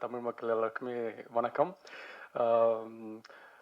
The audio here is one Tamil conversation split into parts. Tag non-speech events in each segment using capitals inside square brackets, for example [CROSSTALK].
தமிழ் மக்கள் எல்லாருக்குமே வணக்கம்.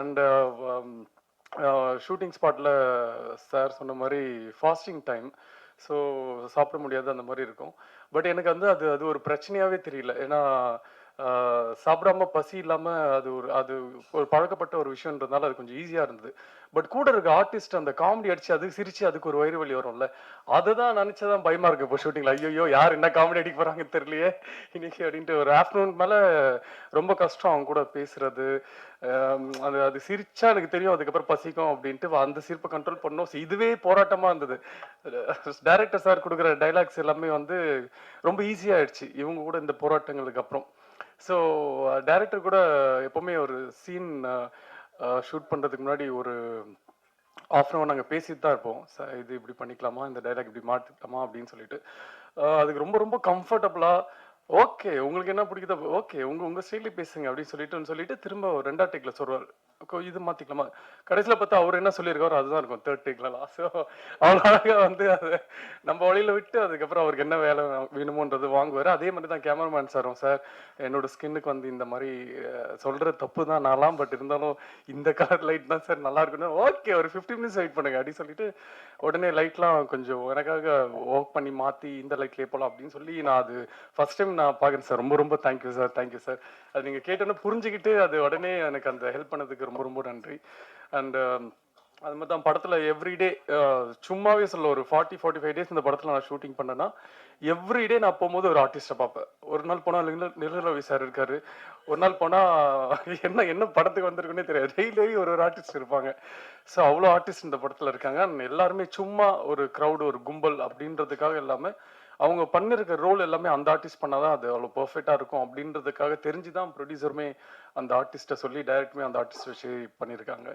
அண்ட் ஷூட்டிங் ஸ்பாட்டில் சார் சொன்ன மாதிரி ஃபாஸ்டிங் டைம் ஸோ சாப்பிட முடியாது அந்த மாதிரி இருக்கும். பட் எனக்கு வந்து அது அது ஒரு பிரச்சனையாவே தெரியல. ஏன்னா சாப்பிடாம பசி இல்லாம அது ஒரு அது ஒரு பழக்கப்பட்ட ஒரு விஷயம்ன்றதுனால அது கொஞ்சம் ஈஸியா இருந்தது. பட் கூட இருக்க ஆர்டிஸ்ட் அந்த காமெடி அடிச்சு அது சிரிச்சு அதுக்கு ஒரு வயிறு வலி வரும்ல அதுதான் நினைச்சதான் பயமா இருக்கு இப்போ ஷூட்டிங்ல ஐயோ யார் என்ன காமெடி அடிக்க போறாங்கன்னு தெரியலையே. இன்னைக்கு அப்படின்ட்டு ஒரு ஆஃப்டர்நூன் மேல ரொம்ப கஷ்டம் அவங்க கூட பேசுறது. அது அது சிரிச்சா எனக்கு தெரியும் அதுக்கப்புறம் பசிக்கும் அப்படின்ட்டு அந்த சிரிப்பை கண்ட்ரோல் பண்ணோம். இதுவே போராட்டமா இருந்தது. டைரக்டர் சார் கொடுக்குற டைலாக்ஸ் எல்லாமே வந்து ரொம்ப ஈஸியாயிடுச்சு இவங்க கூட இந்த போராட்டங்களுக்கு அப்புறம். ஸோ டைரக்டர் uh, கூட எப்பவுமே ஒரு சீன் ஷூட் uh, uh, பண்றதுக்கு முன்னாடி ஒரு ஆஃப் அன் நாங்கள் பேசிட்டு தான் இருப்போம். சார் இது இப்படி பண்ணிக்கலாமா? இந்த டைலாக் இப்படி மாற்றிக்கலாமா அப்படின்னு சொல்லிட்டு. அதுக்கு ரொம்ப ரொம்ப கம்ஃபர்டபுளாக ஓகே உங்களுக்கு என்ன பிடிக்குதோ ஓகே உங்க உங்க ஸ்டைலே பேசுங்க அப்படின்னு சொல்லிட்டு சொல்லிட்டு திரும்ப ஒரு ரெண்டா டேக்கில் சொல்வார் இது மாத்திக்கலாமா? கடைசியில பார்த்தா அவர் என்ன சொல்லியிருக்காரோ அதுதான் இருக்கும். தேர்ட் டேக்லாம் ஸோ அவ்வளோ வந்து அது நம்ம வழியில விட்டு அதுக்கப்புறம் அவருக்கு என்ன வேலை வேணுமோன்றது வாங்குவார். அதே மாதிரி தான் கேமராமேன் சாரும் சார் என்னோட ஸ்கின்னுக்கு வந்து இந்த மாதிரி சொல்கிற தப்பு தான் நான்லாம் பட் இருந்தாலும் இந்த கலர் லைட் தான் சார் நல்லா இருக்குன்னு ஓகே ஒரு ஃபிஃப்டி மினிட்ஸ் வெயிட் பண்ணுங்க. அப்படின்னு சொல்லிட்டு உடனே லைட்லாம் கொஞ்சம் எனக்காக ஒர்க் பண்ணி மாத்தி இந்த லைட்லேயே போகலாம் அப்படின்னு சொல்லி நான் அது ஃபர்ஸ்ட் டைம் நான் பார்க்குறேன் சார் ரொம்ப ரொம்ப தேங்க்யூ சார் தேங்க்யூ சார் அது நீங்க கேட்டோன்னு புரிஞ்சுக்கிட்டு அது உடனே எனக்கு அந்த ஹெல்ப் பண்ணதுக்கு ரொம்ப ரொம்ப நன்றி. அண்ட் um, அது மாதிரி தான் படத்தில் எவ்ரிடே uh, சும்மாவே சொல்ல ஒரு ஃபார்ட்டி ஃபார்ட்டி ஃபைவ் டேஸ் இந்த படத்துல நான் ஷூட்டிங் பண்ணேன்னா எவ்ரிடே நான் போகும்போது ஒரு ஆர்டிஸ்ட்டை பார்ப்பேன். ஒரு நாள் போனா நிலரவி சார் இருக்காரு. ஒரு நாள் போனா என்ன என்ன படத்துக்கு வந்திருக்குன்னே தெரியாது. டெய்லி ஒரு ஒரு ஆர்டிஸ்ட் இருப்பாங்க. ஸோ அவ்வளோ ஆர்டிஸ்ட் இந்த படத்துல இருக்காங்க. எல்லாருமே சும்மா ஒரு க்ரௌடு ஒரு கும்பல் அப்படின்றதுக்காக எல்லாமே அவங்க பண்ணிருக்க ரோல் எல்லாமே அந்த ஆர்டிஸ்ட் பண்ணாதான் அது அவ்வளோ பர்ஃபெக்டாக இருக்கும் அப்படின்றதுக்காக தெரிஞ்சு தான் ப்ரொடியூசருமே அந்த ஆர்டிஸ்ட்டை சொல்லி டைரக்டுமே அந்த ஆர்டிஸ்ட் வச்சு பண்ணியிருக்காங்க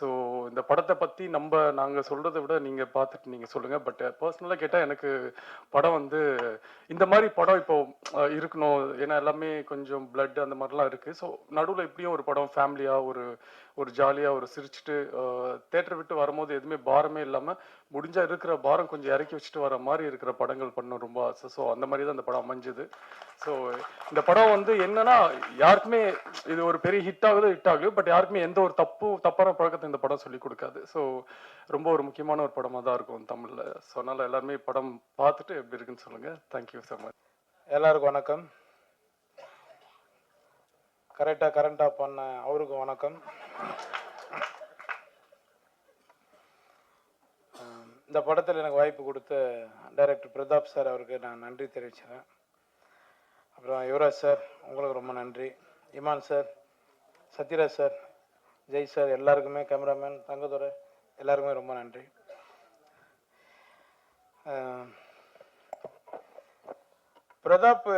ஸோ இந்த படத்தை பற்றி நம்ம நாங்கள் சொல்கிறத விட நீங்கள் பார்த்துட்டு நீங்கள் சொல்லுங்கள் பட் பர்சனலாக கேட்டால் எனக்கு படம் வந்து இந்த மாதிரி படம் இப்போ இருக்கணும். ஏன்னா எல்லாமே கொஞ்சம் பிளட் அந்த மாதிரிலாம் இருக்குது ஸோ நடுவில் இப்படியும் ஒரு படம் ஃபேமிலியாக ஒரு ஒரு ஜாலியாக ஒரு சிரிச்சுட்டு தேட்டர் விட்டு வரும்போது எதுவுமே பாரமே இல்லாமல் முடிஞ்சால் இருக்கிற பாரம் கொஞ்சம் இறக்கி வச்சுட்டு வர மாதிரி இருக்கிற படங்கள் பண்ண ரொம்ப ஆசை. ஸோ அந்த மாதிரி தான் அந்த படம் அமைஞ்சுது. ஸோ இந்த படம் வந்து என்னன்னா யாருக்குமே இது ஒரு பெரிய ஹிட் ஆகுதோ ஹிட் ஆகுது பட் யாருக்குமே எந்த ஒரு தப்பு தப்பான பழக்கத்தை இந்த படம் சொல்லி கொடுக்காது. ஸோ ரொம்ப ஒரு முக்கியமான ஒரு படமாக தான் இருக்கும் தமிழில். ஸோ அதனால் எல்லாருமே படம் பார்த்துட்டு எப்படி இருக்குன்னு சொல்லுங்கள் தேங்க்யூ ஸோ மச் எல்லாருக்கும் வணக்கம். கரெக்டாக கரண்டாக பண்ண அவருக்கும் வணக்கம். இந்த படத்தில் எனக்கு வாய்ப்பு கொடுத்த டைரக்டர் பிரதாப் சார் அவருக்கு நான் நன்றி தெரிவிச்சுறேன் அப்புறம் யுவராஜ் சார் உங்களுக்கு ரொம்ப நன்றி. Imman sir Sathyaraj sir Jai sir எல்லாருக்குமே கேமராமேன் தங்கதுரை எல்லாருக்குமே ரொம்ப நன்றி. பிரதாப்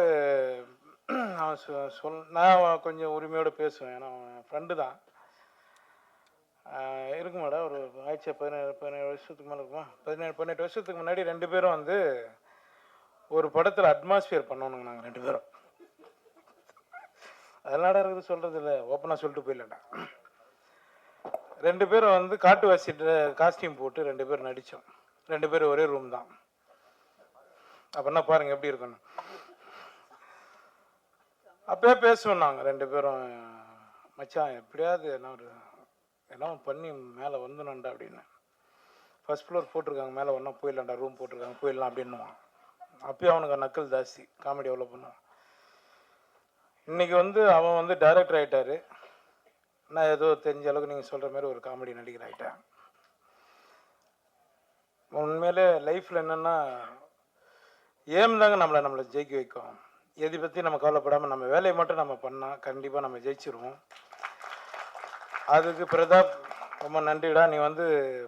அவன் சொ- சொல் நான் அவன் கொஞ்சம் உரிமையோடு பேசுவேன். ஏன்னா அவன் ஃப்ரெண்டு தான். இருக்கு மேடம். ஒரு ஆயிடுச்சு பதினேழு பதினேழு வருஷத்துக்கு மேலே இருக்குமா? பதினேழு பதினெட்டு வருஷத்துக்கு முன்னாடி ரெண்டு பேரும் வந்து ஒரு படத்தில் அட்மாஸ்பியர் பண்ணணுங்க நாங்கள் ரெண்டு பேரும். அதெல்லாம் இருக்குது சொல்கிறது இல்லை ஓப்பனாக சொல்லிட்டு போயிடலடா ரெண்டு பேரும் வந்து காட்டுவாசி காஸ்டியூம் போட்டு ரெண்டு பேரும் நடித்தோம் ரெண்டு பேரும் ஒரே ரூம் தான். அப்படின்னா பாருங்கள் எப்படி இருக்கணும் அப்பயே பேசுவோம் நாங்கள் ரெண்டு பேரும். மச்சான் எப்படியாவது என்ன ஒரு என்ன பண்ணி மேலே வந்துடணும்டா அப்படின்னு. ஃபர்ஸ்ட் ஃப்ளோர் போட்டிருக்காங்க மேலே ஒன்றா போயிடலாம்டா ரூம் போட்டிருக்காங்க போயிடலாம் அப்படின்னுவான். அப்பயும் அவனுக்கு நக்கல் ஜாஸ்தி காமெடி எவ்வளோ பண்ணுவான் இன்றைக்கி வந்து அவன் வந்து டைரக்டர் ஆகிட்டார் நான் ஏதோ தெரிஞ்ச அளவுக்கு நீங்கள் சொல்கிற மாதிரி ஒரு காமெடி நடிகர் ஆகிட்டேன் உண்மையிலே லைஃப்பில் என்னென்னா ஏம் தாங்க நம்மளை நம்மளை ஜெயிக்க வைக்கும். எதை பற்றி நம்ம கவலைப்படாமல் நம்ம வேலையை மட்டும் நம்ம பண்ணால் கண்டிப்பாக நம்ம ஜெயிச்சிருவோம். அதுக்கு பிரதாப் ரொம்ப நன்றிடா. நீ வந்து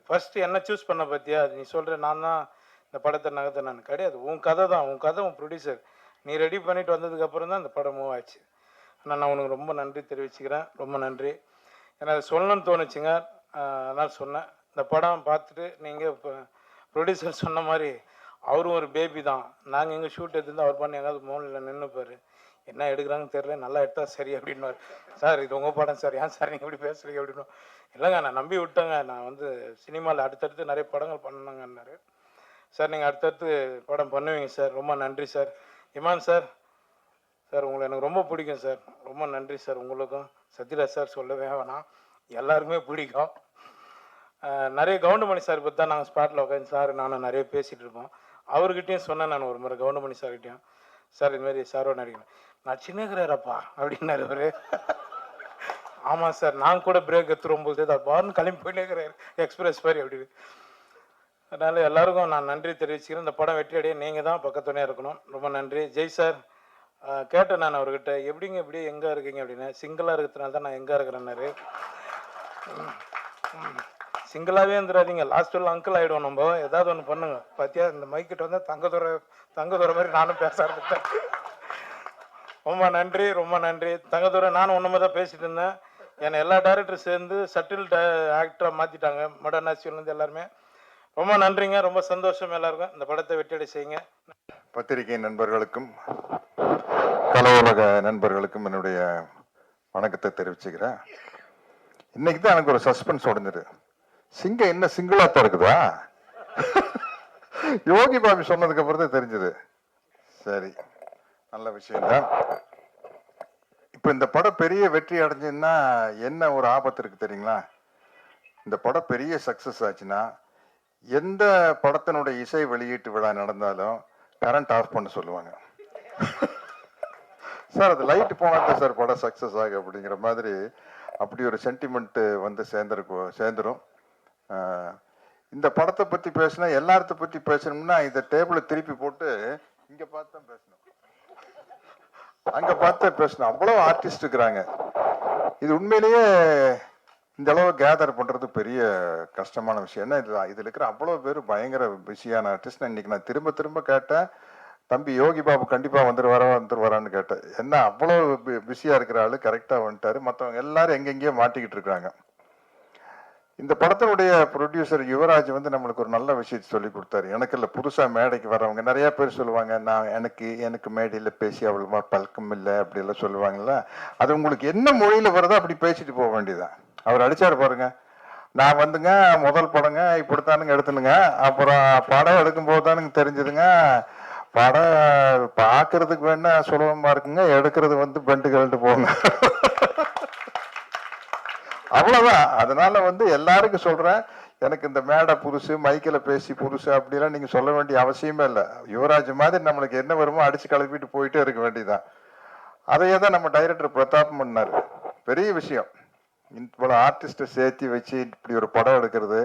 ஃபஸ்ட்டு என்ன சூஸ் பண்ண பார்த்தியா நீ சொல்கிற நான் தான் இந்த படத்தை நகத்தை நான் கிடையாது. உன் கதை தான். உன் கதை உன் ப்ரொடியூசர் நீ ரெடி பண்ணிட்டு வந்ததுக்கப்புறம் தான் இந்த படம் மூவ் ஆச்சு. ஆனால் நான் உனக்கு ரொம்ப நன்றி தெரிவிச்சுக்கிறேன். ரொம்ப நன்றி. ஏன்னா அது சொல்லணும்னு தோணுச்சுங்க. அதனால் சொன்னேன். இந்த படம் பார்த்துட்டு நீங்கள் இப்போ ப்ரொடியூசர் சொன்ன மாதிரி அவரும் ஒரு பேபி தான். நாங்கள் எங்கள் ஷூட் எடுத்துருந்து அவர் பண்ணி எங்காவது மோனில் நின்றுப்பார் என்ன எடுக்கிறாங்கன்னு தெரியல நல்லா எடுத்தா சரி அப்படின்னு சார் இது உங்கள் படம் சார். ஏன் சார் நீங்கள் இப்படி பேசுறீங்க? அப்படின்னு இல்லைங்க நான் நம்பி விட்டேங்க. நான் வந்து சினிமாவில் அடுத்தடுத்து நிறைய படங்கள் பண்ணணுங்கன்னாரு. சார் நீங்கள் அடுத்தடுத்து படம் பண்ணுவீங்க சார். ரொம்ப நன்றி சார். இமான் சார் சார் உங்களை எனக்கு ரொம்ப பிடிக்கும் சார். ரொம்ப நன்றி சார் உங்களுக்கும். சத்யராஜ் சார் சொல்லவே வேணாம். எல்லாருக்குமே பிடிக்கும். நிறைய கவுண்டமணி சார் பற்றி தான் நாங்கள் ஸ்பாட்டில் உட்காந்து சார் நானும் நிறைய பேசிகிட்டு இருப்போம். அவர்கிட்டையும் சொன்னேன் நான் ஒரு முறை கவுண்டமணி சார்கிட்டையும். சார் இதுமாரி சாரோட நடிக்கணும் நான் சின்னகிறாரப்பா அப்படின்னாரு அவரு. ஆமாம் சார் நான் கூட பிரேக் எடுத்துரும்போது போது தான் கிளம்பி போயிட்டே எக்ஸ்பிரஸ் மாதிரி அப்படின்னு. அதனால எல்லாருக்கும் நான் நன்றி தெரிவிச்சுக்கிறேன். இந்த படம் வெற்றி அடைய நீங்கள் தான் பக்கத்துணையாக இருக்கணும். ரொம்ப நன்றி. ஜெய் சார் கேட்டேன் நான் அவர்கிட்ட. எப்படிங்க இப்படி எங்கே இருக்கீங்க? அப்படின்னு. சிங்கிளாக இருக்கிறதுனால தான் நான் எங்கே இருக்கிறேன்னாரு. சிங்கிளாகவே இருந்துடாதீங்க லாஸ்ட் உள்ள அங்கிள் ஆகிடுவோம் நம்ம. ஏதாவது ஒன்று பண்ணுங்க. பார்த்தியா இந்த மைக்கிட்ட வந்து தங்கதுரை தங்கதுரை மாதிரி நானும் பேச ஆரம்பித்தேன். ரொம்ப நன்றி ரொம்ப நன்றி. தங்கதுரை நானும் ஒன்றுமே தான் பேசிட்டு இருந்தேன். என்னை எல்லா டேரக்டரும் சேர்ந்து சட்டில் ஆக்டராக மாற்றிட்டாங்க மாடர்ன் ஆசியிலேருந்து எல்லாருமே. ரொம்ப நன்றிங்க. ரொம்ப சந்தோஷம் எல்லாருக்கும். இந்த படத்தை வெற்றியடை செய்யுங்க. பத்திரிகை நண்பர்களுக்கும் கலவுலக நண்பர்களுக்கும் என்னுடைய வணக்கத்தை தெரிவிச்சுக்கிறேன். இன்னைக்கு தான் எனக்கு ஒரு சஸ்பென்ஸ் உடஞ்சிரு சிங்கம் என்ன சிங்கிளா தான் இருக்குதா யோகி பாபி சொன்னதுக்கு அப்புறம் தான் தெரிஞ்சது. சரி நல்ல விஷயம் தான். இப்போ இந்த படம் பெரிய வெற்றி அடைஞ்சுன்னா என்ன ஒரு ஆபத்து இருக்கு தெரியுங்களா? இந்த படம் பெரிய சக்சஸ் ஆச்சுன்னா எந்த படத்தினுடைய இசை வெளியீட்டு விழா நடந்தாலும் கரண்ட் ஆஃப் பண்ண சொல்லுவாங்க. சார் அது லைட் போனால் தான் சார் படம் சக்சஸ் ஆகும் அப்படிங்கிற மாதிரி அப்படி ஒரு சென்டிமெண்ட் வந்து சேர்ந்துருக்கும் சேர்ந்துரும். இந்த படத்தை பத்தி பேசினா எல்லாத்த பத்தி பேசணும்னா இந்த டேபிளை திருப்பி போட்டு இங்க பார்த்து தான் பேசணும். அங்க பார்த்து பேசணும். அவ்வளவு ஆர்டிஸ்ட் இருக்கிறாங்க. இது உண்மையிலேயே இந்த அளவு கேதர் பண்றது பெரிய கஷ்டமான விஷயம். என்ன இதில் இதுல இருக்கிற அவ்வளவு பேர் பயங்கர பிஸியான ஆர்டிஸ்ட் இன்னைக்கு நான் திரும்ப திரும்ப கேட்டேன். தம்பி யோகி பாபு கண்டிப்பா வந்துருவாரா வரான்னு கேட்டேன். என்ன அவ்வளவு பிஸியா இருக்கிற ஆளு கரெக்டா வந்துட்டாரு. மற்றவங்க எல்லாரும் எங்கெங்கேயோ மாட்டிக்கிட்டு இருக்காங்க இந்த படத்தினுடைய ப்ரொடியூசர் யுவராஜ் வந்து நம்மளுக்கு ஒரு நல்ல விஷயத்தை சொல்லி கொடுத்தாரு. எனக்கு இல்லை புதுசாக மேடைக்கு வரவங்க நிறைய பேர் சொல்லுவாங்க நான் எனக்கு எனக்கு மேடையில் பேசி அவ்வளோவா பழக்கம் இல்லை அப்படி எல்லாம் சொல்லுவாங்கல்ல. அது உங்களுக்கு என்ன மொழியில் வருதோ அப்படி பேசிட்டு போக வேண்டியதான் அவர் அடித்தார் பாருங்க. நான் வந்துங்க முதல் படங்க இப்படித்தானுங்க எடுத்துனுங்க. அப்புறம் படம் எடுக்கும்போது தானுங்க தெரிஞ்சதுங்க. படம் பார்க்கறதுக்கு வேணா சுலபமா இருக்குங்க எடுக்கிறது வந்து பெண்டு கழட்டு போங்க. [LAUGHS] அவ்வளவுதான். அதனால வந்து எல்லாருக்கும் சொல்றேன் எனக்கு இந்த மேடை புதுசு மைக்கில் பேசி புதுசு அப்படிலாம் நீங்கள் சொல்ல வேண்டிய அவசியமே இல்லை. யுவராஜ் மாதிரி நம்மளுக்கு என்ன வருமோ அடிச்சு கிளப்பிட்டு போயிட்டே இருக்க வேண்டியதான் அதையே தான் நம்ம டைரக்டர் பிரதாப் பண்ணார் பெரிய விஷயம். இவ்வளோ ஆர்டிஸ்ட்டை சேர்த்து வச்சு இப்படி ஒரு படம் எடுக்கிறது.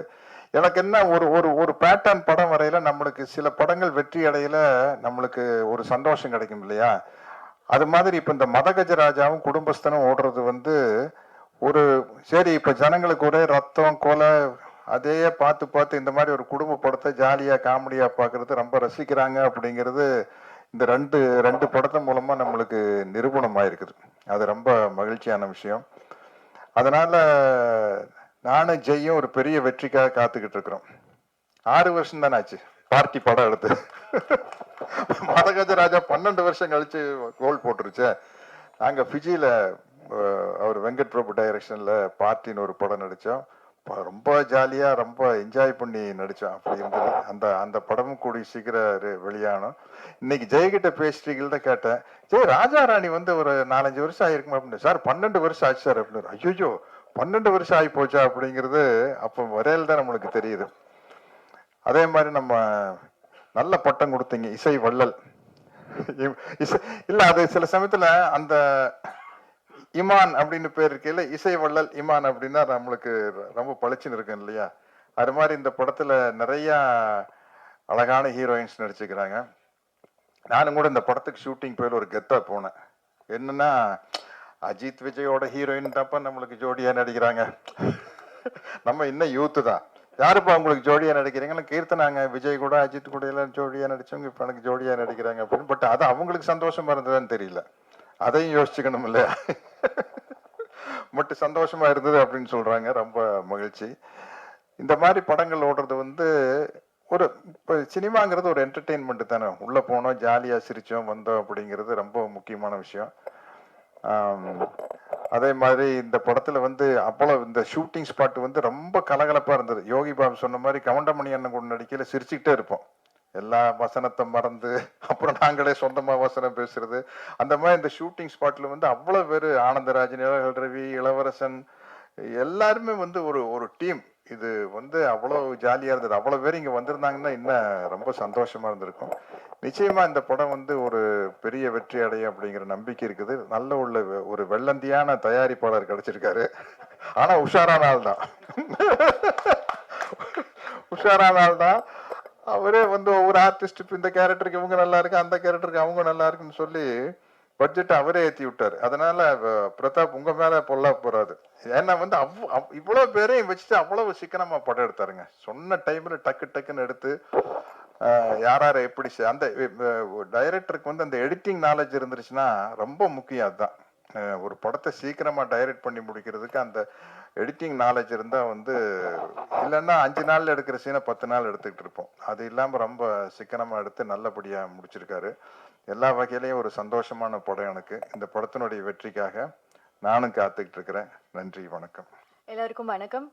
எனக்கு என்ன ஒரு ஒரு ஒரு பேட்டர்ன் படம் வரையில நம்மளுக்கு சில படங்கள் வெற்றி அடையில நம்மளுக்கு ஒரு சந்தோஷம் கிடைக்கும் இல்லையா? அது மாதிரி இப்போ இந்த மதகஜராஜாவும் குடும்பஸ்தனும் ஓடுறது வந்து ஒரு சரி இப்போ ஜனங்களுக்கு ஒரே ரத்தம் கொலை அதையே பார்த்து பார்த்து இந்த மாதிரி ஒரு குடும்ப படத்தை ஜாலியாக காமெடியாக பார்க்கறது ரொம்ப ரசிக்கிறாங்க அப்படிங்கிறது இந்த ரெண்டு ரெண்டு படத்தின் மூலமாக நம்மளுக்கு நிரூபணம் ஆயிருக்குது அது ரொம்ப மகிழ்ச்சியான விஷயம். அதனால நானும் ஜெய்யும் ஒரு பெரிய வெற்றிக்காக காத்துக்கிட்டு இருக்கிறோம். ஆறு வருஷம் தானே ஆச்சு பார்ட்டி படம் எடுத்து. மதகஜராஜா பன்னெண்டு வருஷம் கழிச்சு கோல் போட்டுருச்சே. நாங்க ஃபிஜியில் அவர் வெங்கட் பிரபு டைரக்ஷன்ல பார்ட்டின்னு ஒரு படம் நடிச்சோம் ரொம்ப ஜாலியா ரொம்ப என்ஜாய் பண்ணி நடிச்சோம் அப்படி இருந்தது. அந்த அந்த படமும் கூடி சீக்கிரம் வெளியானோம். இன்னைக்கு ஜெயகிட்ட பேசிட்டீங்கள்ட்ட கேட்டேன். ஜெய் ராஜா ராணி வந்து ஒரு நாலஞ்சு வருஷம் ஆயிருக்குமா? அப்படின்னு. சார் பன்னெண்டு வருஷம் ஆச்சு சார். அப்படின்னு. ஐயோ பன்னெண்டு வருஷம் ஆகி போச்சா? அப்படிங்கிறது அப்போ வரையில் தான் நம்மளுக்கு தெரியுது. அதே மாதிரி நம்ம நல்ல பட்டம் கொடுத்தீங்க. இசை வள்ளல். இசை இல்ல அது சில சமயத்துல அந்த இமான் அப்படின்னு பேர் இருக்கையில இசை வள்ளல் இமான் அப்படின்னா நம்மளுக்கு ரொம்ப பளிச்சுன்னு இருக்கும் இல்லையா? அது மாதிரி இந்த படத்துல நிறைய அழகான ஹீரோயின்ஸ் நடிச்சுக்கிறாங்க நானும் கூட இந்த படத்துக்கு ஷூட்டிங் போயில ஒரு கெத்தா போனேன். என்னன்னா அஜித் விஜயோட ஹீரோயின் தான்ப்பா நம்மளுக்கு ஜோடியா நடிக்கிறாங்க. நம்ம இன்னும் யூத்து தான். யாருப்பா உங்களுக்கு ஜோடியா நடிக்கிறீங்கன்னு கீர்த்தனாங்க விஜய் கூட அஜித் கூட எல்லாம் ஜோடியா நடிச்சவங்க இப்ப எனக்கு ஜோடியா நடிக்கிறாங்க அப்படின்னு. பட் அது அவங்களுக்கு சந்தோஷமா இருந்ததுன்னு தெரியல. அதையும் யோசிச்சுக்கணும் இல்லையா மட்டும் சந்தோஷமா இருந்தது அப்படின்னு சொல்றாங்க. ரொம்ப மகிழ்ச்சி. இந்த மாதிரி படங்கள் ஓடுறது வந்து ஒரு இப்போ சினிமாங்கிறது ஒரு என்டர்டெயின்மெண்ட் தானே. உள்ளே போனோம் ஜாலியாக சிரித்தோம் வந்தோம் அப்படிங்கிறது ரொம்ப முக்கியமான விஷயம். அதே மாதிரி இந்த படத்தில் வந்து அவ்வளவு இந்த ஷூட்டிங் ஸ்பாட் வந்து ரொம்ப கலகலப்பாக இருந்தது. யோகி பாபு சொன்ன மாதிரி கவுண்டமணி அண்ணன் கூட நடிக்கையில் சிரிச்சுக்கிட்டே இருப்போம். எல்லா வசனத்தை மறந்து அப்புறம் நாங்களே சொந்தமா வசனம் பேசுறது. அந்த மாதிரி இந்த ஷூட்டிங் ஸ்பாட்ல வந்து அவ்வளவு பேர் ஆனந்தராஜன் இளவல் ரவி இளவரசன் எல்லாருமே வந்து ஒரு ஒரு டீம் இது வந்து அவ்வளவு ஜாலியா இருந்தது. அவ்வளவு பேர் இங்க வந்திருந்தாங்கன்னா இன்னும் ரொம்ப சந்தோஷமா இருந்திருக்கும். நிச்சயமா இந்த படம் வந்து ஒரு பெரிய வெற்றி அடையும் அப்படிங்கிற நம்பிக்கை இருக்குது. நல்ல உள்ள வெ- ஒரு வெள்ளந்தியான தயாரிப்பாளர் கிடைச்சிருக்காரு. ஆனா உஷாரான ஆள் தான் உஷாரான ஆள் தான் அவரே வந்து ஒவ்வொரு ஆர்டிஸ்ட் இந்த கேரக்டருக்கு இவங்க நல்லா இருக்கு அந்த கேரக்டருக்கு அவங்க நல்லா இருக்குன்னு சொல்லி பட்ஜெட் அவரே ஏற்றி விட்டாரு. அதனால பிரதாப் உங்க மேல பொல்லா போறாது ஏன்னா வந்து அவ் அவ்- பேரையும் வச்சுட்டு அவ்வளவு சிக்கனமா படம் எடுத்தாருங்க. சொன்ன டைம்ல டக்கு டக்குன்னு எடுத்து அஹ், யார் யாரை எப்படி அந்த டைரக்டருக்கு வந்து அந்த எடிட்டிங் நாலேஜ் இருந்துருச்சுன்னா ரொம்ப முக்கியம் அதுதான். ஒரு படத்தை சீக்கிரமா டைரக்ட் பண்ணி முடிக்கிறதுக்கு அந்த எடிட்டிங் நாலேஜ் இருந்தால் வந்து இல்லைன்னா அஞ்சு நாளில் எடுக்கிற சீனை பத்து நாள் எடுத்துக்கிட்டு இருப்போம். அது இல்லாமல் ரொம்ப சிக்கனமாக எடுத்து நல்லபடியாக முடிச்சிருக்காரு. எல்லா வகையிலையும் ஒரு சந்தோஷமான படம் எனக்கு. இந்த படத்தினுடைய வெற்றிக்காக நானும் காத்துக்கிட்டு இருக்கிறேன். நன்றி வணக்கம். எல்லாருக்கும் வணக்கம்.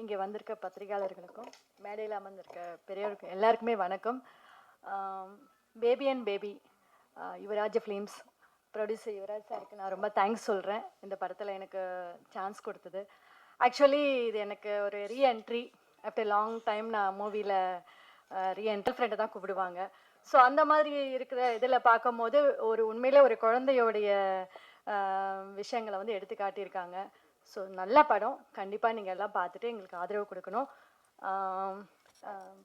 இங்கே வந்திருக்க பத்திரிகையாளர்களுக்கும் மேடையில் அமர்ந்திருக்க பெரியவருக்கும் எல்லாருக்குமே வணக்கம். Baby and baby Yuvaraj films producer Yuvaraj சாருக்கு நான் ரொம்ப தேங்க்ஸ் சொல்கிறேன் இந்த படத்தில் எனக்கு சான்ஸ் கொடுத்தது. ஆக்சுவலி இது எனக்கு ஒரு ரீஎன்ட்ரி ஆஃப்டர் லாங் டைம் நான் மூவியில் ரீஎன்ட்ரி ஃப்ரெண்டை தான் கூப்பிடுவாங்க. ஸோ அந்த மாதிரி இருக்கிற இதில் பார்க்கும்போது ஒரு உண்மையில் ஒரு குழந்தையோடைய விஷயங்களை வந்து எடுத்து காட்டியிருக்காங்க. ஸோ நல்ல படம். கண்டிப்பாக நீங்கள் எல்லாம் பார்த்துட்டு எங்களுக்கு ஆதரவு கொடுக்கணும்.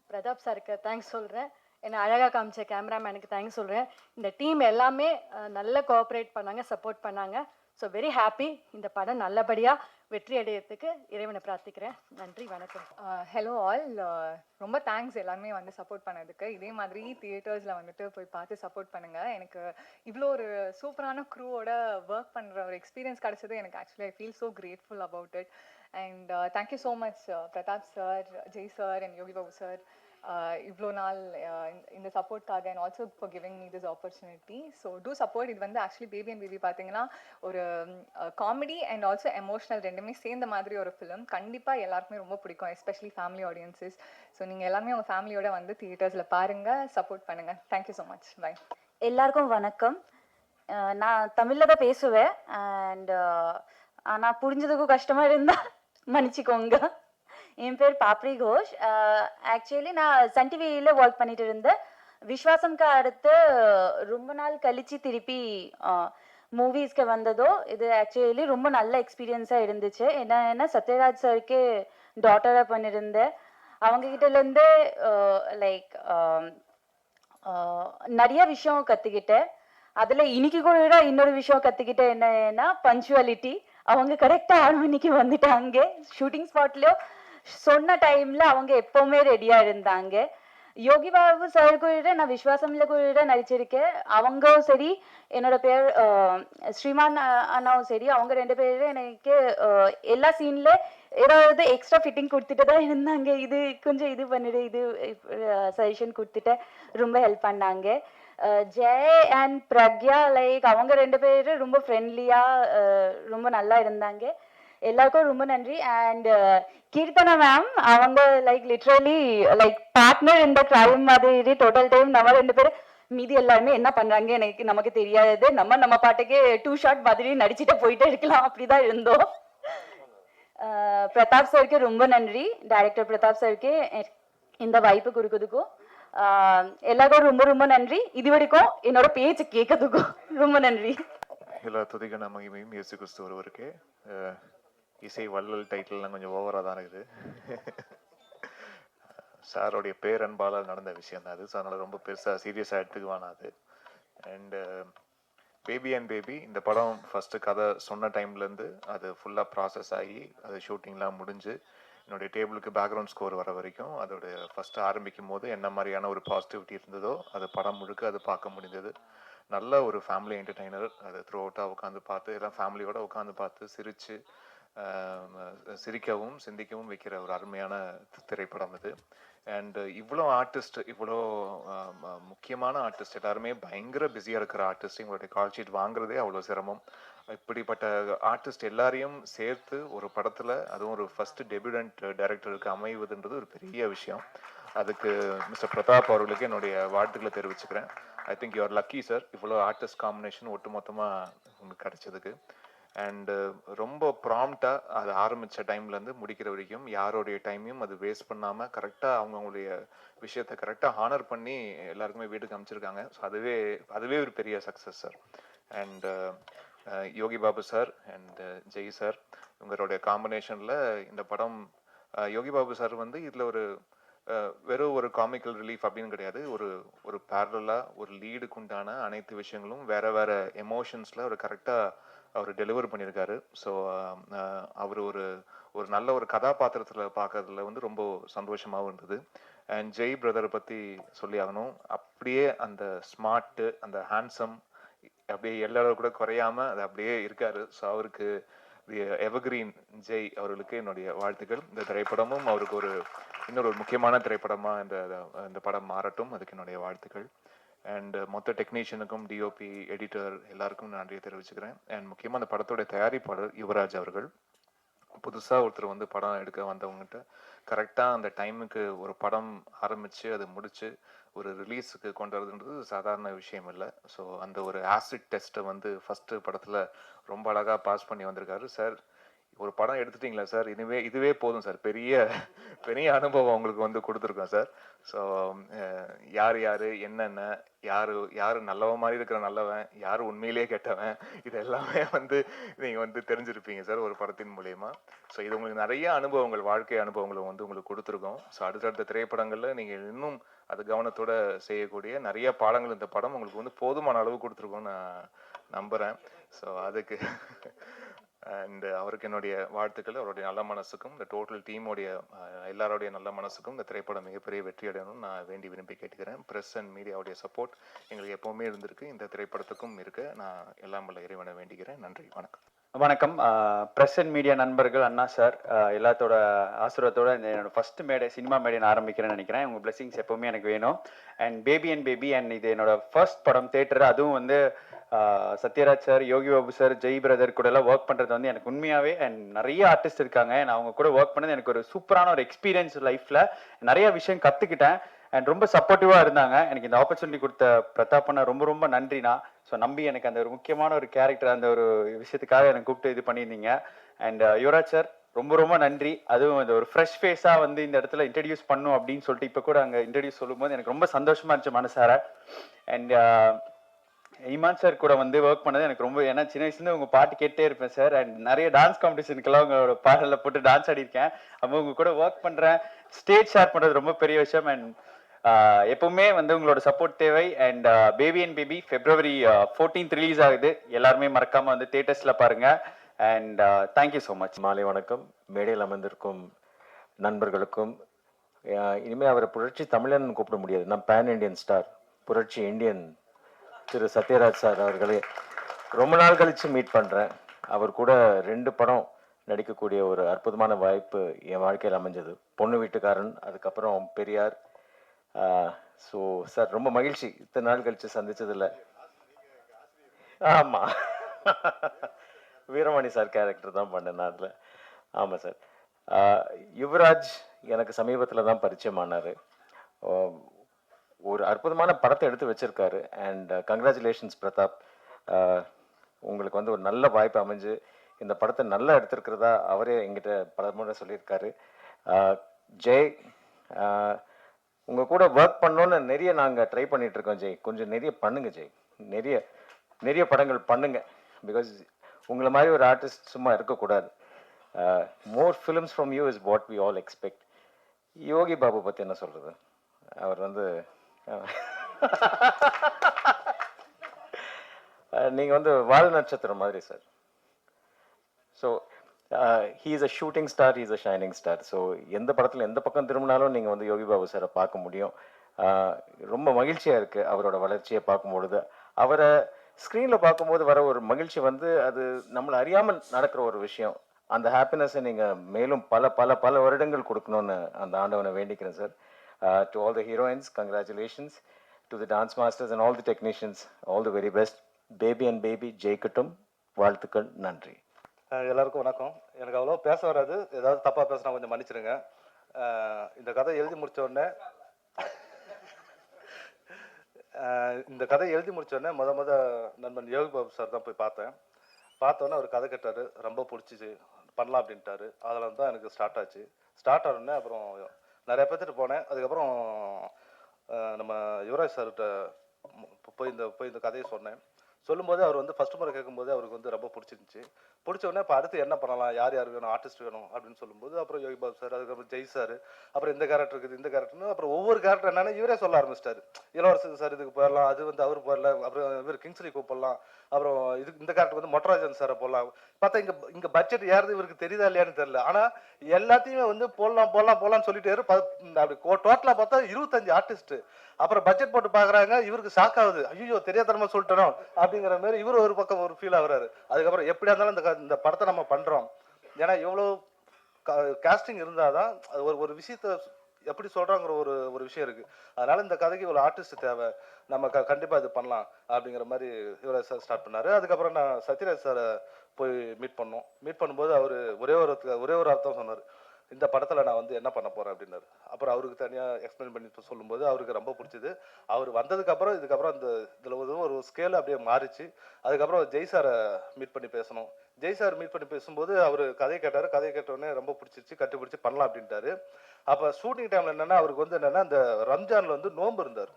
பிரதாப் சாருக்கு தேங்க்ஸ் சொல்கிறேன் என்னை அழகாக காமிச்ச கேமராமேனுக்கு தேங்க்ஸ் சொல்கிறேன் இந்த டீம் எல்லாமே நல்ல கோஆப்ரேட் பண்ணாங்க சப்போர்ட் பண்ணாங்க. ஸோ வெரி ஹாப்பி இந்த படம் நல்லபடியாக வெற்றி அடையிறதுக்கு இறைவனை பிரார்த்திக்கிறேன். நன்றி வணக்கம். ஹலோ ஆல் ரொம்ப தேங்க்ஸ் எல்லாருமே வந்து சப்போர்ட் பண்ணதுக்கு. இதே மாதிரி தியேட்டர்ஸில் வந்துட்டு போய் பார்த்து சப்போர்ட் பண்ணுங்கள் எனக்கு இவ்வளோ ஒரு சூப்பரான க்ரூவோட ஒர்க் பண்ணுற ஒரு எக்ஸ்பீரியன்ஸ் கிடச்சது. எனக்கு actually I feel so grateful about it and thank you so much Prathap sir Jai sir and Yogi Babu sir Uh, இவ்வளோ நாள் uh, இந்த- சப்போர்ட்காக and also for giving me this opportunity so to support இது வந்து ஆக்சுவலி பேபி அண்ட் பேபி பார்த்தீங்கன்னா ஒரு காமெடி அண்ட் ஆல்சோ எமோஷனல் ரெண்டுமே சேர்ந்த மாதிரி ஒரு ஃபிலிம் கண்டிப்பாக எல்லாருக்குமே ரொம்ப பிடிக்கும் எஸ்பெஷலி ஃபேமிலி ஆடியன்சஸ் ஸோ நீங்கள் எல்லாமே உங்கள் ஃபேமிலியோட வந்து தியேட்டர்ஸில் பாருங்கள் சப்போர்ட் பண்ணுங்கள் தேங்க்யூ ஸோ மச் பை எல்லாருக்கும் வணக்கம். Uh, நான் தமிழில் தான் பேசுவேன். அண்ட் ஆனால் புரிஞ்சதுக்கும் கஷ்டமாக இருந்தால் மன்னிச்சுக்கோங்க. என் பேர் பாப்ரி கோஷ். ஆக்சுவலி நான் சன் டிவியில் ஒர்க் பண்ணிட்டு இருந்தேன் விஸ்வாசம்க்கு அடுத்து ரொம்ப நாள் கழிச்சு திருப்பி மூவிஸ்க்கு வந்ததோ இது ஆக்சுவலி ரொம்ப நல்ல எக்ஸ்பீரியன்ஸாக இருந்துச்சு. என்ன சத்யராஜ் சருக்கு டாட்டராக பண்ணியிருந்தேன் அவங்ககிட்டலேருந்து லைக் நிறைய விஷயம் கத்துக்கிட்டேன். அதுல இன்னைக்கு கூட இன்னொரு விஷயம் கத்துக்கிட்டேன். என்னன்னா பஞ்சுவாலிட்டி அவங்க கரெக்டாக ஆறு மணிக்கு வந்துட்டாங்க. ஷூட்டிங் ஸ்பாட்லயோ சொன்ன டைம்ல அவங்க எப்பவுமே ரெடியா இருந்தாங்க. யோகி பாபு சார் கூட நான் விஸ்வாசம்ல கூட நடிச்சிருக்கேன். அவங்களும் சரி என்னோட பேர் ஸ்ரீமான் அண்ணாவும் சரி அவங்க ரெண்டு பேரும் எனக்கு எல்லா சீன்ல ஏதாவது எக்ஸ்ட்ரா ஃபிட்டிங் கொடுத்துட்டு தான் இருந்தாங்க. இது கொஞ்சம் இது பண்ணிடு இது சஜஷன் கொடுத்துட்டு ரொம்ப ஹெல்ப் பண்ணாங்க. ஜெய் அண்ட் பிரக்யா லைக் அவங்க ரெண்டு பேரும் ரொம்ப ஃப்ரெண்ட்லியா ரொம்ப நல்லா இருந்தாங்க. எல்லாருக்கும் ரொம்ப நன்றி. அண்ட் uh, கீர்த்தனா மேம் அவங்க லைக் லிட்ரலி லைக் பார்ட்னர் இந்த கிரைம் மாதிரி டோட்டல் டைம் நம்ம ரெண்டு பேரும் மீதி எல்லாருமே என்ன பண்றாங்க எனக்கு நமக்கு தெரியாது. நம்ம நம்ம பாட்டுக்கு டூ ஷாட் மாதிரி நடிச்சுட்டு போயிட்டே இருக்கலாம். அப்படிதான் இருந்தோம். பிரதாப் சாருக்கு ரொம்ப நன்றி. டைரக்டர் பிரதாப் சாருக்கு இந்த வாய்ப்பு கொடுக்கறதுக்கும். எல்லாருக்கும் ரொம்ப ரொம்ப நன்றி. இது வரைக்கும் என்னோட பேச்சு கேட்கறதுக்கும் ரொம்ப நன்றி. எல்லா துதிகன மகிமையும் இயேசு கிறிஸ்து ஒருவருக்கு இசை வள்ளல் டைட்டில்லாம் கொஞ்சம் ஓவராக தான் இருக்குது. [LAUGHS] சாரோடைய பேரன்பால் நடந்த விஷயம் தான் அது. ஸோ அதனால் ரொம்ப பெருசாக சீரியஸாக எடுத்துக்க வேணாம் அது. அண்டு பேபி அண்ட் பேபி இந்த படம் ஃபஸ்ட்டு கதை சொன்ன டைம்லேருந்து அது ஃபுல்லாக ப்ராசஸ் ஆகி அது ஷூட்டிங்லாம் முடிஞ்சு என்னுடைய டேபிளுக்கு பேக்ரவுண்ட் ஸ்கோர் வர வரைக்கும் அதோட ஃபஸ்ட்டு ஆரம்பிக்கும் போது என்ன மாதிரியான ஒரு பாசிட்டிவிட்டி இருந்ததோ அது படம் முழுக்க அது பார்க்க முடிந்தது. நல்ல ஒரு ஃபேமிலி என்டர்டெய்னர் அது த்ரூ அவுட்டாக உட்காந்து பார்த்து எல்லாம் ஃபேமிலியோடு உட்காந்து பார்த்து சிரித்து சிரிக்கவும் சிந்திக்கவும் வைக்கிற ஒரு அருமையான திரைப்படம் இது. அண்ட் இவ்வளோ ஆர்டிஸ்ட் இவ்வளோ முக்கியமான ஆர்டிஸ்ட் எல்லாருமே பயங்கர பிஸியாக இருக்கிற ஆர்டிஸ்ட் இவங்களுடைய கால் ஷீட் வாங்குறதே அவ்வளோ சிரமம். இப்படிப்பட்ட ஆர்டிஸ்ட் எல்லாரையும் சேர்த்து ஒரு படத்தில் அதுவும் ஒரு ஃபர்ஸ்ட் டெபியூடன்ட் டைரக்டருக்கு அமைவதுன்றது ஒரு பெரிய விஷயம். அதுக்கு மிஸ்டர் பிரதாப் அவர்களுக்கு என்னுடைய வாழ்த்துக்களை தெரிவிச்சுக்கிறேன். I think you're lucky sir இவ்வளோ ஆர்டிஸ்ட் காம்பினேஷன் ஒட்டுமொத்தமாக உங்களுக்கு கிடைச்சதுக்கு. அண்டு uh, ரொம்ப ப்ராம்ப்டாக அது ஆரம்பித்த டைம்லேருந்து முடிக்கிற வரைக்கும் யாரோடைய டைமையும் அது வேஸ்ட் பண்ணாமல் கரெக்டாக அவங்கவுங்களுடைய விஷயத்தை கரெக்டாக ஹானர் பண்ணி எல்லாருக்குமே வீட்டுக்கு அமைச்சிருக்காங்க ஸோ அதுவே அதுவே ஒரு பெரிய success sir and Yogi Babu sir and uh, Jai sir இவங்களுடைய காம்பினேஷனில் இந்த படம் uh, யோகி பாபு சார் வந்து இதில் ஒரு வெறும் ஒரு காமிக்கல் ரிலீஃப் அப்படின்னு கிடையாது. ஒரு ஒரு பேரலாக ஒரு லீடுக்கு உண்டான அனைத்து விஷயங்களும் வேற வேற எமோஷன்ஸில் ஒரு கரெக்டாக அவர் டெலிவர் பண்ணியிருக்காரு ஸோ அவர் ஒரு ஒரு நல்ல ஒரு கதாபாத்திரத்தில் பார்க்கறதுல வந்து ரொம்ப சந்தோஷமாகவும் இருந்தது. அண்ட் ஜெய் பிரதரை பற்றி சொல்லி ஆகணும். அப்படியே அந்த ஸ்மார்ட்டு அந்த ஹேண்ட்ஸம் அப்படியே எல்லாரும் கூட குறையாம அது அப்படியே இருக்காரு. ஸோ அவருக்கு எவர்கிரீன் ஜெய் அவர்களுக்கு என்னுடைய வாழ்த்துக்கள். இந்த திரைப்படமும் அவருக்கு ஒரு இன்னொரு முக்கியமான திரைப்படமாக இந்த இந்த படம் மாறட்டும். அதுக்கு என்னுடைய வாழ்த்துக்கள். அண்ட் uh, மொத்த டெக்னீஷியனுக்கும் டிஓபி எடிட்டர் எல்லாருக்கும் நன்றியை தெரிவிச்சுக்கிறேன். அண்ட் முக்கியமாக அந்த படத்தோட தயாரிப்பாளர் யுவராஜ் அவர்கள். புதுசாக ஒருத்தர் வந்து படம் எடுக்க வந்தவங்ககிட்ட கரெக்டாக அந்த டைமுக்கு ஒரு படம் ஆரம்பித்து அதை முடித்து ஒரு ரிலீஸுக்கு கொண்டு வரதுன்றது சாதாரண விஷயம் இல்லை. ஸோ அந்த ஒரு ஆசிட் டெஸ்ட்டை வந்து ஃபஸ்ட்டு படத்தில் ரொம்ப அழகாக பாஸ் பண்ணி வந்திருக்காரு. சார் ஒரு படம் எடுத்துட்டீங்களா சார்? இதுவே இதுவே போதும் சார். பெரிய பெரிய அனுபவம் உங்களுக்கு வந்து கொடுத்துருக்கோம் சார். ஸோ யார் யார் என்னென்ன யார் யார் நல்லவன் மாதிரி இருக்கிற நல்லவன் யார் உண்மையிலேயே கெட்டவன் இது எல்லாமே வந்து நீங்கள் வந்து தெரிஞ்சிருப்பீங்க சார் ஒரு படத்தின் மூலயமா. ஸோ இது உங்களுக்கு நிறைய அனுபவங்கள் வாழ்க்கை அனுபவங்களை வந்து உங்களுக்கு கொடுத்துருக்கோம். ஸோ அடுத்தடுத்த திரைப்படங்களில் நீங்கள் இன்னும் அது கவனத்தோட செய்யக்கூடிய நிறைய பாடங்கள் இந்த படம் உங்களுக்கு வந்து போதுமான அளவு கொடுத்துருக்கோன்னு நான் நம்புகிறேன் ஸோ அதுக்கு அண்ட் uh, அவருக்கு என்னுடைய வாழ்த்துக்கள் அவருடைய நல்ல மனசுக்கும் இந்த டோட்டல் டீமோடைய எல்லாருடைய நல்ல மனசுக்கும் இந்த திரைப்படம் மிகப்பெரிய வெற்றி அடையணும்னு நான் வேண்டி விரும்பி கேட்டுக்கிறேன். ப்ரெஸ் அண்ட் மீடியாவுடைய சப்போர்ட் எங்களுக்கு எப்போவுமே இருந்திருக்கு. இந்த திரைப்படத்துக்கும் இருக்க நான் எல்லாம் வல்ல இறைவனை வேண்டிக்கிறேன். நன்றி. வணக்கம். வணக்கம். ப்ரெஸ் அண்ட் மீடியா நண்பர்கள் அண்ணா சார் எல்லாத்தோட ஆசீர்வாதத்தோட இந்த என்னோட ஃபர்ஸ்ட் மேடை சினிமா மேடை நான் ஆரம்பிக்கிறேன்னு நினைக்கிறேன். உங்கள் blessings எப்பவுமே எனக்கு வேணும். And baby and baby and இது என்னோட ஃபர்ஸ்ட் படம் தேட்டர் அதுவும் வந்து Sathyaraj sir Yogi Babu sir Jai brother கூட எல்லாம் ஒர்க் பண்ணுறது வந்து எனக்கு உண்மையாகவே அண்ட் நிறைய ஆர்டிஸ்ட் இருக்காங்க. நான் அவங்க கூட ஒர்க் பண்ணது எனக்கு ஒரு சூப்பரான ஒரு எக்ஸ்பீரியன்ஸ் லைஃப்பில் நிறைய விஷயம் கற்றுக்கிட்டேன் அண்ட் ரொம்ப சப்போர்ட்டிவாக இருந்தாங்க. எனக்கு இந்த ஆப்பர்ச்சுனிட்டி கொடுத்த பிரதாப்பண்ணா ரொம்ப ரொம்ப நன்றிண்ணா. ஸோ நம்பி எனக்கு அந்த ஒரு முக்கியமான ஒரு கேரக்டர் அந்த ஒரு விஷயத்துக்காக எனக்கு கூப்பிட்டு இது பண்ணியிருந்தீங்க. அண்ட் uh, யுவராஜ் சார் ரொம்ப ரொம்ப நன்றி. அதுவும் இந்த ஒரு ஃப்ரெஷ் ஃபேஸாக வந்து இந்த இடத்துல இன்ட்ரடியூஸ் பண்ணும் அப்படின்னு சொல்லிட்டு இப்போ கூட அங்கே இன்ட்ரடியூஸ் சொல்லும்போது எனக்கு ரொம்ப சந்தோஷமா இருந்துச்சு மனசார. அண்ட் இமான் சார் கூட வந்து ஒர்க் பண்ணது எனக்கு ரொம்ப ஏன்னா சின்ன வயசுலேருந்து உங்கள் பாட்டு கேட்டே இருப்பேன் சார் அண்ட் நிறைய டான்ஸ் காம்படிஷனுக்கெல்லாம் உங்களோட பாடலில் போட்டு டான்ஸ் ஆடிருக்கேன் அப்போ உங்கள் கூட ஒர்க் பண்ணுறேன் ஸ்டேஜ் ஷேர் பண்ணுறது ரொம்ப பெரிய விஷயம். அண்ட் எப்பவுமே வந்து உங்களோட சப்போர்ட் தேவை. And baby and baby February fourteenth release ஆகுது. எல்லாருமே மறக்காம வந்து தேட்டர்ஸ்ல பாருங்க. அண்ட் தேங்க்யூ ஸோ மச் மாலை வணக்கம். மேடையில் அமர்ந்திருக்கும் நண்பர்களுக்கும் இனிமேல் அவரை புரட்சி தமிழன் கூப்பிட முடியாது. நான் பேன் இண்டியன் ஸ்டார் புரட்சி இந்தியன் திரு சத்யராஜ் சார் அவர்களே. ரொம்ப நாள் கழித்து மீட் பண்ணுறேன் அவர் கூட ரெண்டு படம் நடிக்கக்கூடிய ஒரு அற்புதமான வாய்ப்பு என் வாழ்க்கையில் அமைஞ்சது. பொண்ணு வீட்டுக்காரன் அதுக்கப்புறம் பெரியார் ஸோ சார் ரொம்ப மகிழ்ச்சி. இத்தனை நாள் கழிச்சு சந்திச்சதில்ல ஆமாம் வீரமணி சார் கேரக்டர் தான் பண்ணேன் நான் அதில். ஆமாம் சார். யுவராஜ் எனக்கு சமீபத்தில் தான் பரிச்சயமானார். ஒரு அற்புதமான படத்தை எடுத்து வச்சுருக்காரு. And congratulations Pratap. உங்களுக்கு வந்து ஒரு நல்ல வாய்ப்பு அமைஞ்சு இந்த படத்தை நல்லா எடுத்திருக்கிறதா அவரே எங்கிட்ட பல முறை சொல்லியிருக்காரு ஜெய் உங்கள் கூட ஒர்க் பண்ணோன்னு நிறைய நாங்கள் ட்ரை பண்ணிட்டு இருக்கோம் ஜெய். கொஞ்சம் நிறைய பண்ணுங்க ஜெய். நிறைய நிறைய படங்கள் பண்ணுங்க. பிகாஸ் உங்களை மாதிரி ஒரு ஆர்டிஸ்ட் சும்மா இருக்கக்கூடாது. More films from you is what we all expect Yogi Babu பற்றி என்ன சொல்கிறது அவர் வந்து [LAUGHS] நீங்கள் வந்து வால் நட்சத்திரம் மாதிரி sir so he's a shooting star is a shining star so எந்த படத்தில் எந்த பக்கம் திரும்பினாலும் நீங்கள் வந்து யோகி பாபு சாரை பார்க்க முடியும். Uh, ரொம்ப மகிழ்ச்சியாக இருக்குது அவரோட வளர்ச்சியை பார்க்கும்பொழுது. அவரை ஸ்க்ரீனில் பார்க்கும்போது வர ஒரு மகிழ்ச்சி வந்து அது நம்மளை அறியாமல் நடக்கிற ஒரு விஷயம். அந்த ஹாப்பினஸை நீங்கள் மேலும் பல பல பல வருடங்கள் கொடுக்கணும்னு அந்த ஆண்டவனை வேண்டிக்கிறேன் sir to all the heroines congratulations to the dance masters and all the technicians all the very best baby and baby ஜெயிக்கட்டும் வாழ்த்துக்கள் நன்றி. எல்லாருக்கும் வணக்கம். எனக்கு அவ்வளோ பேச வராது. ஏதாவது தப்பாக பேசினா கொஞ்சம் மன்னிச்சிடுங்க. இந்த கதை எழுதி முடிச்ச உடனே இந்த கதை எழுதி முடிச்ச உடனே முத முத நண்பன் யோகி பாபு சார் தான் போய் பார்த்தேன். பார்த்தோன்னே அவர் கதை கேட்டார். ரொம்ப பிடிச்சிச்சு. பண்ணலாம் அப்படின்ட்டாரு. அதில் தான் எனக்கு ஸ்டார்ட் ஆச்சு. ஸ்டார்ட் ஆனோடனே அப்புறம் நிறைய பேர்த்துட்டு போனேன். அதுக்கப்புறம் நம்ம யுவராஜ் சார்கிட்ட போய் இந்த போய் இந்த கதையை சொன்னேன். சொல்லும்போது அவர் வந்து ஃபர்ஸ்ட் முறை கேட்கும்போது அவருக்கு வந்து ரொம்ப பிடிச்சிருந்துச்சு. பிடிச்ச உடனே இப்போ அடுத்து என்ன பண்ணலாம்? யார் யார் வேணும்? ஆர்டிஸ்ட் வேணும் அப்படின்னு சொல்லும்போது அப்புறம் யோகி பாபு சார் அதுக்கப்புறம் ஜெய் சார் அப்புறம் இந்த கேரக்டர் இருக்குது இந்த கேரக்டர்னு அப்புறம் ஒவ்வொரு கேரக்டர் என்னன்னு இவரே சொல்ல ஆரம்பிச்சிட்டாரு. இளவரசர் சார் இதுக்கு போயிடலாம் அது வந்து அவர் போயிடல அப்புறம் இவர் கிங்ஸ்லி கூப்பிடலாம் அப்புறம் இதுக்கு இந்த கேரக்டர் வந்து மொட்டராஜன் சாரை போடலாம். பார்த்தா இங்க இங்க பட்ஜெட் யாருது இவருக்கு தெரியுதா இல்லையான்னு தெரியல. ஆனா எல்லாத்தையுமே வந்து போடலாம் போடலாம் போடலாம்னு சொல்லிட்டு அப்படி டோட்டலா பார்த்தா இருபத்தஞ்சு ஆர்டிஸ்ட் அப்புறம் பட்ஜெட் போட்டு பாக்குறாங்க இவருக்கு ஷாக் ஆகுது. ஐயோ தெரியாதனமா சொல்லிட்டோம் அப்படிங்கிற மாதிரி இவரு ஒரு பக்கம் ஒரு ஃபீல் ஆகுறாரு. அதுக்கப்புறம் எப்படியா இருந்தாலும் இந்த இந்த படத்தை நம்ம பண்றோம். ஏன்னா எவ்வளோ காஸ்டிங் இருந்தாதான் அது ஒரு ஒரு விஷயத்த எப்படி சொல்றாங்கிற ஒரு ஒரு விஷயம் இருக்கு. அதனால இந்த கதைக்கு ஒரு ஆர்டிஸ்ட் தேவை. நம்ம க கண்டிப்பா இது பண்ணலாம் அப்படிங்கிற மாதிரி இவரை சார் ஸ்டார்ட் பண்ணாரு. அதுக்கப்புறம் நான் சத்யராஜ் சாரை போய் மீட் பண்ணோம். மீட் பண்ணும்போது அவர் ஒரே ஒரு ஒரே ஒரு அர்த்தம் சொன்னார். இந்த படத்தில் நான் வந்து என்ன பண்ண போகிறேன் அப்படின்னாரு. அப்புறம் அவருக்கு தனியாக எக்ஸ்பிளைன் பண்ணி சொல்லும்போது அவருக்கு ரொம்ப பிடிச்சது. அவர் வந்ததுக்கப்புறம் இதுக்கப்புறம் அந்த இதில் ஒரு ஒரு ஸ்கேல் அப்படியே மாறிச்சு. அதுக்கப்புறம் ஜெய் சாரை மீட் பண்ணி பேசணும். ஜெய் சார் மீட் பண்ணி பேசும்போது அவர் கதையை கேட்டார். கதையை கேட்டோடனே ரொம்ப பிடிச்சிருச்சு. கட்டுப்பிடிச்சி பண்ணலாம் அப்படின்ட்டாரு. அப்போ ஷூட்டிங் டைமில் என்னென்னா அவருக்கு வந்து என்னென்னா அந்த ரம்ஜானில் வந்து நோன்பு இருந்தார்.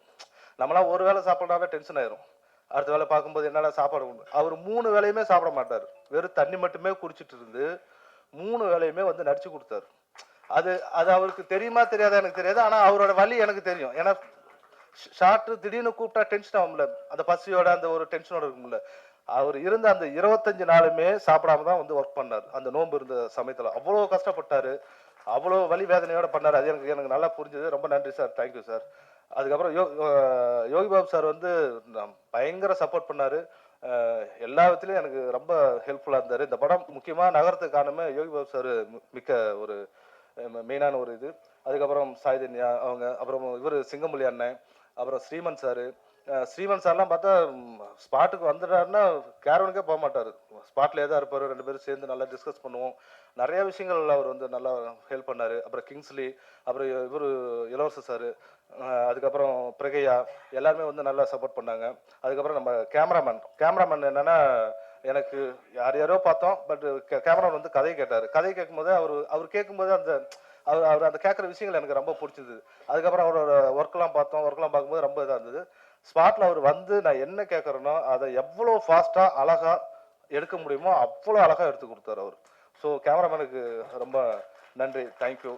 நம்மளாம் ஒரு வேளை சாப்பிட்றாவே டென்ஷன் ஆயிரும். அடுத்த வேளை பார்க்கும்போது என்னடா சாப்பாடு அவர் மூணு வேலையுமே சாப்பிட மாட்டார். வெறும் தண்ணி மட்டுமே குடிச்சிட்டு இருந்து மூணு வேலையுமே வந்து நடிச்சு கொடுத்தாரு. அது அது அவருக்கு தெரியுமா தெரியாதா எனக்கு தெரியாது ஆனா அவரோட வலி எனக்கு தெரியும். ஏன்னா ஷார்ட் திடீர்னு கூப்பிட்டா டென்ஷன் ஆகும்ல. அந்த பசியோட அந்த ஒரு டென்ஷனோட இருக்கும்ல. அவர் இருந்த அந்த இருபத்தஞ்சு நாளுமே சாப்பிடாம தான் வந்து ஒர்க் பண்ணார். அந்த நோன்பு இருந்த சமயத்துல. அவ்வளோ கஷ்டப்பட்டாரு. அவ்வளோ வலி வேதனையோட பண்ணார். அது எனக்கு எனக்கு நல்லா புரிஞ்சது. ரொம்ப நன்றி சார். தேங்க்யூ சார் அதுக்கப்புறம் யோ யோகி பாபு சார் வந்து பயங்கர சப்போர்ட் பண்ணாரு. எல்லா விதத்துலயும் எனக்கு ரொம்ப ஹெல்ப்ஃபுல்லா இருந்தாரு. இந்த படம் முக்கியமா நகரத்துக்கு காரணமே யோகி பாபு சார் மிக்க ஒரு மெயினான ஒரு இது. அதுக்கப்புறம் சாய்தன்யா அவங்க அப்புறம் இவர் சிங்கமொழி அண்ணன் அப்புறம் ஸ்ரீமன் சார். ஸ்ரீமன் சார்லாம் பார்த்தா ஸ்பாட்டுக்கு வந்துட்டாருன்னா கேரவனுக்கே போக மாட்டார். ஸ்பாட்லேயே தான் இருப்பார். ரெண்டு பேரும் சேர்ந்து நல்லா டிஸ்கஸ் பண்ணுவோம். நிறைய விஷயங்கள் அவர் வந்து நல்லா ஹெல்ப் பண்ணார். அப்புறம் கிங்ஸ்லி அப்புறம் இவர் இளவரசர் சார். அதுக்கப்புறம் பிரகையா எல்லாருமே வந்து நல்லா சப்போர்ட் பண்ணாங்க. அதுக்கப்புறம் நம்ம கேமராமேன் கேமராமேன் என்னென்னா எனக்கு யார் யாரோ பார்த்தோம் பட் கேமரா வந்து கதையை கேட்டார். கதையை கேட்கும்போது அவர் அவர் கேட்கும்போது அந்த அவர் அவர் அந்த கேட்குற விஷயங்கள் எனக்கு ரொம்ப பிடிச்சது. அதுக்கப்புறம் அவரோட ஒர்க்லாம் பார்த்தோம். ஒர்க்லாம் பார்க்கும்போது ரொம்ப இதாக இருந்தது. ஸ்பாட்டில் அவர் வந்து நான் என்ன கேட்குறேனோ அதை எவ்வளோ ஃபாஸ்ட்டாக அழகாக எடுக்க முடியுமோ அவ்வளோ அழகாக எடுத்து கொடுத்தாரு அவர். ஸோ கேமராமேனுக்கு ரொம்ப நன்றி. தேங்க்யூ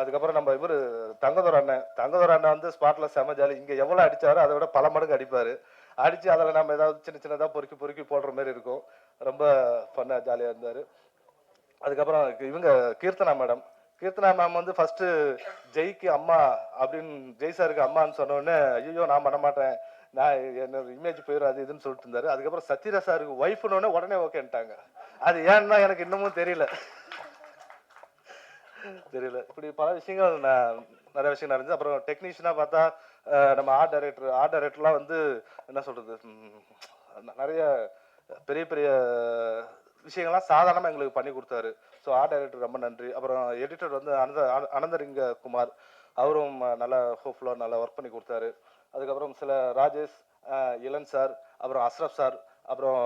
அதுக்கப்புறம் நம்ம இவர் தங்கதோர் அண்ணன். தங்கதோர் அண்ணன் வந்து ஸ்பாட்டில் செம ஜாலி இங்கே எவ்வளோ அடிச்சாரோ அதை விட பல மடங்கு அடிப்பார். அடித்து அதில் நம்ம ஏதாவது சின்ன சின்னதாக பொறுக்கி பொறுக்கி போடுற மாதிரி இருக்கும். ரொம்ப ஃபன்னாக ஜாலியாக இருந்தார். அதுக்கப்புறம் இவங்க கீர்த்தனா மேடம் கீர்த்தனா மேம் வந்து ஃபஸ்ட்டு ஜெய்க்கு அம்மா அப்படின்னு ஜெய் சாருக்கு அம்மான்னு சொன்னோடனே ஐயோ நான் பண்ண மாட்டேன். நான் என்னோட இமேஜ் போயிடும் அது இதுன்னு சொல்லிட்டு இருந்தாரு. அதுக்கப்புறம் சத்யரா சாருக்கு ஒய்ஃப்னு உடனே ஓகேன்ட்டாங்க அது ஏன்னா எனக்கு இன்னமும் தெரியல. தெரியல. இப்படி பல விஷயங்கள் நான் நிறைய விஷயம் நடந்துச்சு. அப்புறம் டெக்னீஷியனாக பார்த்தா நம்ம ஆர்ட் டைரக்டர் ஆர்ட் டைரக்டர்லாம் வந்து என்ன சொல்றது நிறைய பெரிய பெரிய விஷயங்கள்லாம் சாதாரணமாக எங்களுக்கு பண்ணி கொடுத்தாரு. ஸோ ஆர்ட் டைரக்டர் ரொம்ப நன்றி. அப்புறம் எடிட்டர் வந்து அனந்த அன- அனந்தரிங்க குமார் அவரும் நல்லா ஹோப்ஃபுல்லாக நல்லா ஒர்க் பண்ணி கொடுத்தாரு. அதுக்கப்புறம் சில ராஜேஷ் இளன் சார் அப்புறம் அஸ்ரப் சார் அப்புறம்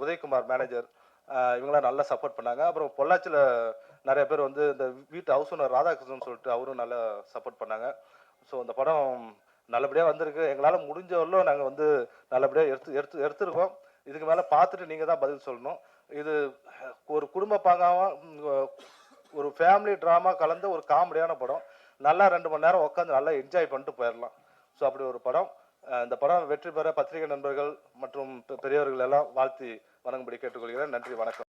உதயகுமார் மேனேஜர் இவங்களாம் நல்லா சப்போர்ட் பண்ணாங்க. அப்புறம் பொள்ளாச்சியில் நிறைய பேர் வந்து இந்த வீட்டு ஹவுஸ் ஓனர் ராதாகிருஷ்ணன் சொல்லிட்டு அவரும் நல்லா சப்போர்ட் பண்ணாங்க. ஸோ இந்த படம் நல்லபடியாக வந்திருக்கு. எங்களால் முடிஞ்ச வரலும் நாங்கள் வந்து நல்லபடியாக எடுத்து எடுத்து எடுத்திருக்கோம். இதுக்கு மேலே பார்த்துட்டு நீங்கள் தான் பதில் சொல்லணும். இது ஒரு குடும்ப பாங்காம ஒரு ஃபேமிலி ட்ராமா கலந்த ஒரு காமெடியான படம். நல்லா ரெண்டு மணி நேரம் உட்காந்து நல்லா என்ஜாய் பண்ணிட்டு போயிடலாம். ஸோ அப்படி ஒரு படம். இந்த படம் வெற்றி பெற பத்திரிகை நண்பர்கள் மற்றும் பெ- பெரியவர்கள் எல்லாம் வாழ்த்தி வணங்கும்படி கேட்டுக்கொள்கிறேன். நன்றி வணக்கம்.